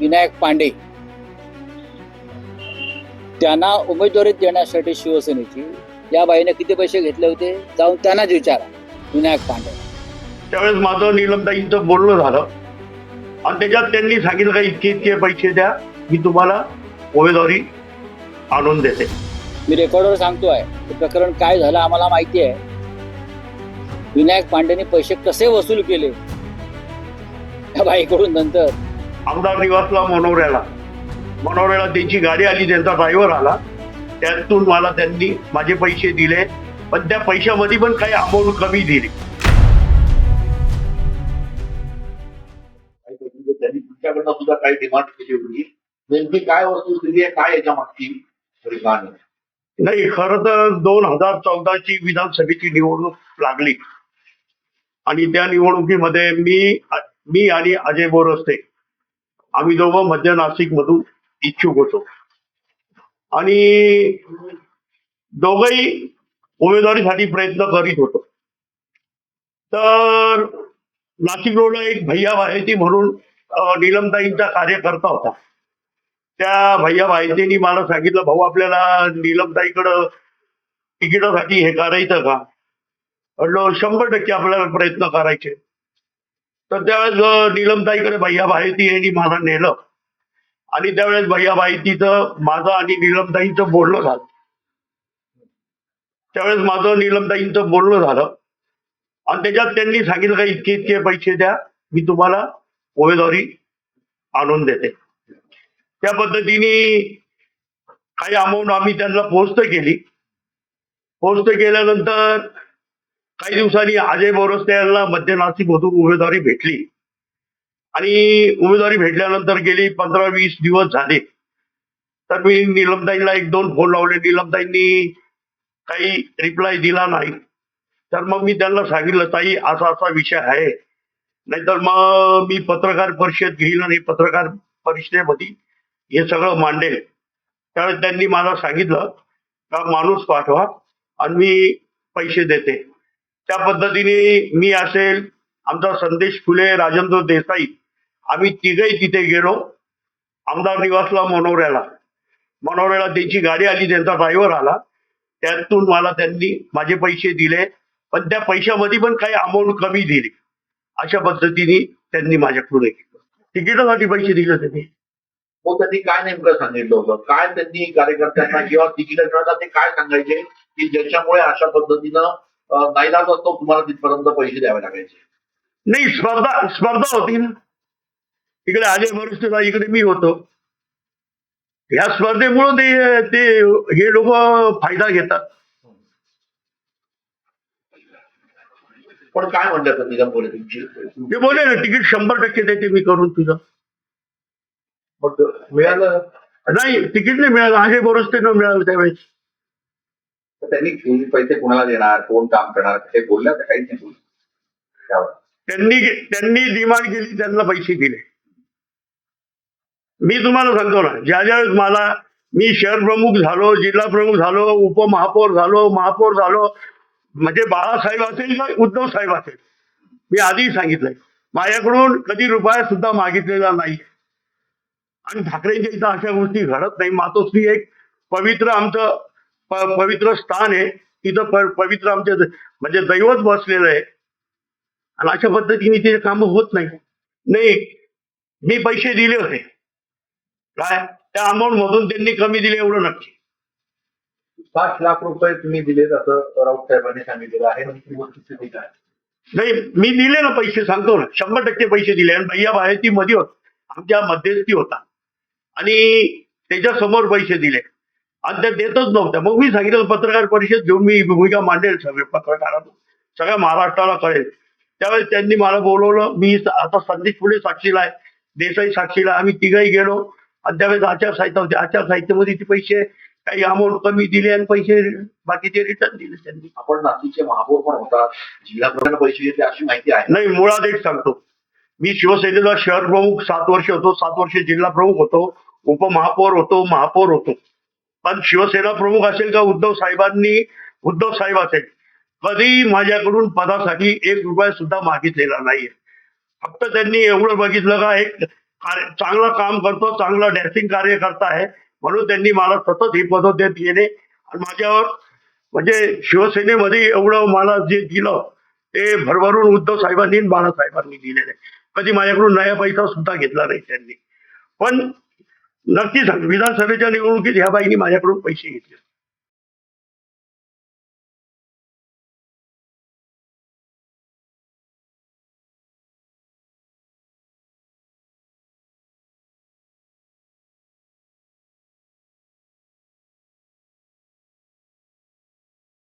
विनायक पांडे. त्यांना उमेदवारी देण्यासाठी शिवसेनेची. या बाईने किती पैसे घेतले होते? जाऊन त्यांनाच विचारा विनायक पांडे. त्यावेळेस माझं नीलमताईंचं बोलणं झालं. आणि त्याच्यात त्यांनी सांगितलं का इतके इतके पैसे द्या मी तुम्हाला उमेदवारी आणून देते. मी रेकॉर्डवर सांगतोय हे प्रकरण काय झालं आम्हाला माहिती आहे. विनायक पांडेने पैसे कसे वसूल केले? त्या बाईकडून नंतर आमदार निवासला मनोऱ्याला. मनोऱ्याला त्यांची गाडी आली त्यांचा ड्रायव्हर आला. त्यातून मला त्यांनी माझे पैसे दिले पण त्या पैशामध्ये पण काही अमाऊंट कमी दिली. त्यांनी तुमच्याकडनं सुद्धा काही डिमांड केली होती. नेमकी काय वस्तू दिली आहे काय याच्या मागची? नाही खरं तर दोन हजार चौदाची विधानसभेची निवडणूक लागली. आणि त्या निवडणुकीमध्ये मी मी आणि अजय बोरस्ते आम्ही दोघं मध्य नाशिक मधून इच्छुक होतो. आणि दोघही उमेदवारीसाठी प्रयत्न करीत होतो. तर नाशिक रोडला एक भैया भायती म्हणून निलमताईंचा कार्यकर्ता होता. त्या भैया भायतींनी मला सांगितलं भाऊ आपल्याला नीलमताईकडं तिकिटासाठी हे करायचं का? म्हटलं शंभर टक्के आपल्याला प्रयत्न करायचे. तर त्यावेळेस नीलमताईकडे भैया भायती यांनी मला नेलं. आणि त्यावेळेस भैया भायतीचं माझं आणि नीलमताईंचं बोलणं झालं. त्यावेळेस माझं नीलमताईंचं बोलणं झालं. आणि त्याच्यात त्यांनी सांगितलं का इतके इतके पैसे द्या मी तुम्हाला उमेदवारी आणून देते. त्या पद्धतीने काही अमाऊंट आम्ही त्यांना पोस्ट केली. पोस्ट केल्यानंतर काही दिवसांनी अजय बोरस्ते यांना मध्य नाशिकमधून उमेदवारी भेटली. आणि उमेदवारी भेटल्यानंतर गेली पंधरा वीस दिवस झाले. तर मी नीलमताईंना एक दोन फोन लावले. निलमताईंनी काही रिप्लाय दिला नाही. तर मग मी त्यांना सांगितलं ताई असा असा विषय आहे. नाहीतर मग मी पत्रकार परिषद घेईल आणि पत्रकार परिषदेमध्ये हे सगळं मांडेल. त्यावेळेस त्यांनी मला सांगितलं का माणूस पाठवा आणि मी पैसे देते. त्या पद्धतीने मी असेल आमचा संदेश फुले राजेंद्र देसाई आम्ही तिघही तिथे गेलो आमदार निवासला मनोऱ्याला. मनोऱ्याला त्यांची गाडी आली त्यांचा ड्रायव्हर आला. त्यातून मला त्यांनी माझे पैसे दिले पण त्या पैशामध्ये पण काही अमाऊंट कमी दिली. अशा पद्धतीने त्यांनी माझ्याकडून केलं तिकिटासाठी पैसे दिले त्यांनी मग त्यांनी काय नेमकं सांगितलं होतं? काय त्यांनी कार्यकर्त्यांना किंवा तिकीट ते काय सांगायचे? की ज्याच्यामुळे अशा पद्धतीनं अं, नाईलाज असतो तुम्हाला तिथपर्यंत पैसे द्यावे लागायचे. नाही स्पर्धा स्पर्धा होती ना. इकडे अजय भरुष्टेला इकडे मी होतो. या स्पर्धेमुळे ते ते हे लोक फायदा घेतात. पण काय म्हणतात निजाम बोले तुमची? ते बोले ना तिकीट शंभर टक्के देते मी करून तुझं. मग मिळालं? नाही तिकीट नाही मिळालं. अजय न मिळालं त्यावेळेस. तर त्यांनी पैसे कोणाला देणार? कोण काम करणार? हे बोलल्या तर काहीच नाही बोलल्या त्यांनी त्यांनी डिमांड केली त्यांना पैसे दिले. मी तुम्हाला सांगतो ना ज्या ज्यावेळेस मला मी शहर प्रमुख झालो जिल्हा प्रमुख झालो उपमहापौर झालो महापौर झालो म्हणजे बाळासाहेब असेल का उद्धव साहेब असेल? मी आधी सांगितलंय. माझ्याकडून कधी रुपया सुद्धा मागितलेला नाही आणि ठाकरेंच्या इथं अशा गोष्टी घडत नाही. मातोश्री एक पवित्र आमचं पवित्र स्थान आहे. तिथं पवित्र आमचं म्हणजे दैवत बसलेलं आहे आणि अशा पद्धतीने ते काम होत नाही नाही मी पैसे दिले होते. काय? त्या अमाऊंट मधून त्यांनी कमी दिले एवढं नक्की. साठ लाख रुपये तुम्ही दिलेत असं राऊत साहेबांनी सांगितलेलं आहे. ती नाही मी दिले ना पैसे सांगतो ना. शंभर टक्के पैसे दिले. आणि भैया बाहेरची मध्ये होत आमच्या मध्यस्थी होता. आणि त्याच्यासमोर पैसे दिले. आणि ते देतच नव्हत्या मग मी सांगितलं पत्रकार परिषद घेऊन मी भूमिका मांडेल सगळे पत्रकारातून सगळ्या महाराष्ट्राला कळेल. त्यावेळेस त्यांनी मला बोलवलं मी आता संदेश पुढे साक्षीला आहे. देसाई साक्षीला आम्ही तिघही गेलो. आणि त्यावेळेस आचारसंहिता होती. आचारसंहितेमध्ये ते पैसे काही अमाऊंट कमी दिले आणि पैसे बाकीचे रिटर्न दिले त्यांनी. आपण नाशिकचे महापौर पण होतात. जिल्हा प्रधान पैसे घेतले अशी माहिती आहे. नाही मुळात एक सांगतो. मी शिवसेनेचा शहर प्रमुख सात वर्ष होतो. सात वर्ष जिल्हा प्रमुख होतो. उपमहापौर होतो महापौर होतो. पण शिवसेना प्रमुख असेल का उद्धव साहेबांनी? उद्धव साहेब असेल. कधी माझ्याकडून पदासाठी एक रुपया सुद्धा मागितलेला नाहीये. फक्त त्यांनी एवढं बघितलं का एक चांगलं काम करतो चांगलं डॅसिंग कार्यकर्ता आहे. म्हणून त्यांनी मला सतत ही मदत देत गेले. आणि माझ्यावर म्हणजे शिवसेनेमध्ये एवढं मला जे दिलं ते भरभरून उद्धव साहेबांनी बाळासाहेबांनी दिलेलं आहे. कधी माझ्याकडून नया पैसा सुद्धा घेतला नाही त्यांनी. पण नक्की विधानसभेच्या निवडणुकीत ह्या बाईंनी माझ्याकडून पैसे घेतले.